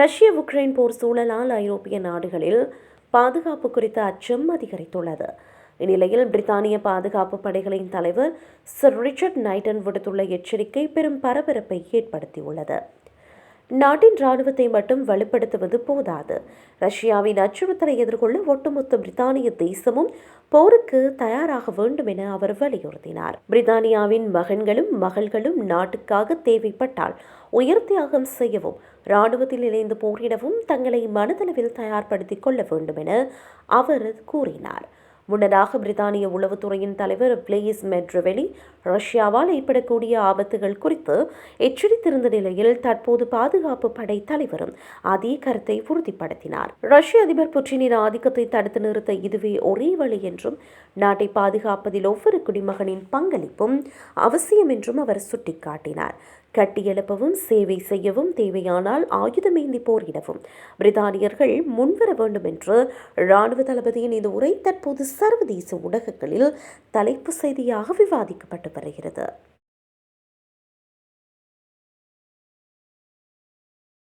ரஷ்ய உக்ரைன் போர் சூழலால் ஐரோப்பிய நாடுகளில் பாதுகாப்பு குறித்த அச்சம் அதிகரித்துள்ளது. இந்நிலையில் பிரித்தானிய பாதுகாப்பு படைகளின் தலைவர் சர் ரிச்சர்ட் நைட்டன் விடுத்துள்ள எச்சரிக்கை பெரும் பரபரப்பை ஏற்படுத்தியுள்ளது. நாட்டின் ராணுவத்தை மட்டும் வலுப்படுத்துவது போதாது. ரஷ்யாவின் அச்சுறுத்தலை எதிர்கொள்ள ஒட்டுமொத்த பிரித்தானிய தேசமும் போருக்கு தயாராக வேண்டும் என அவர் வலியுறுத்தினார். பிரித்தானியாவின் மகன்களும் மகள்களும் நாட்டுக்காக தேவைப்பட்டால் உயர் தியாகம் செய்யவும் இராணுவத்தில் இணைந்து போரிடவும் தங்களை மனதளவில் தயார்படுத்திக் கொள்ள வேண்டும் என அவர் கூறினார். முன்னதாக பிரித்தானிய உளவுத்துறையின் தலைவர் பிளேஸ் மெட்ரவெலி ரஷ்யாவால் ஏற்படக்கூடிய ஆபத்துகள் குறித்து எச்சரித்திருந்த நிலையில் தற்போது பாதுகாப்பு படை தலைவரும் அதே கருத்தை உறுதிப்படுத்தினார். ரஷ்ய அதிபர் புட்டினின் ஆதிக்கத்தை தடுத்து நிறுத்த இதுவே ஒரே வழி என்றும் நாட்டை பாதுகாப்பதில் ஒவ்வொரு குடிமகனின் பங்களிப்பும் அவசியம் என்றும் அவர் சுட்டிக்காட்டினார். கட்டியெழுப்பவும் சேவை செய்யவும் தேவையானால் ஆயுதமேந்தி போரிடவும் பிரித்தானியர்கள் முன்வர வேண்டும் என்று இராணுவ தளபதியின் இந்த உரை தற்போது சர்வதேச ஊடகங்களில் தலைப்பு செய்தியாக விவாதிக்கப்பட்டு வருகிறது.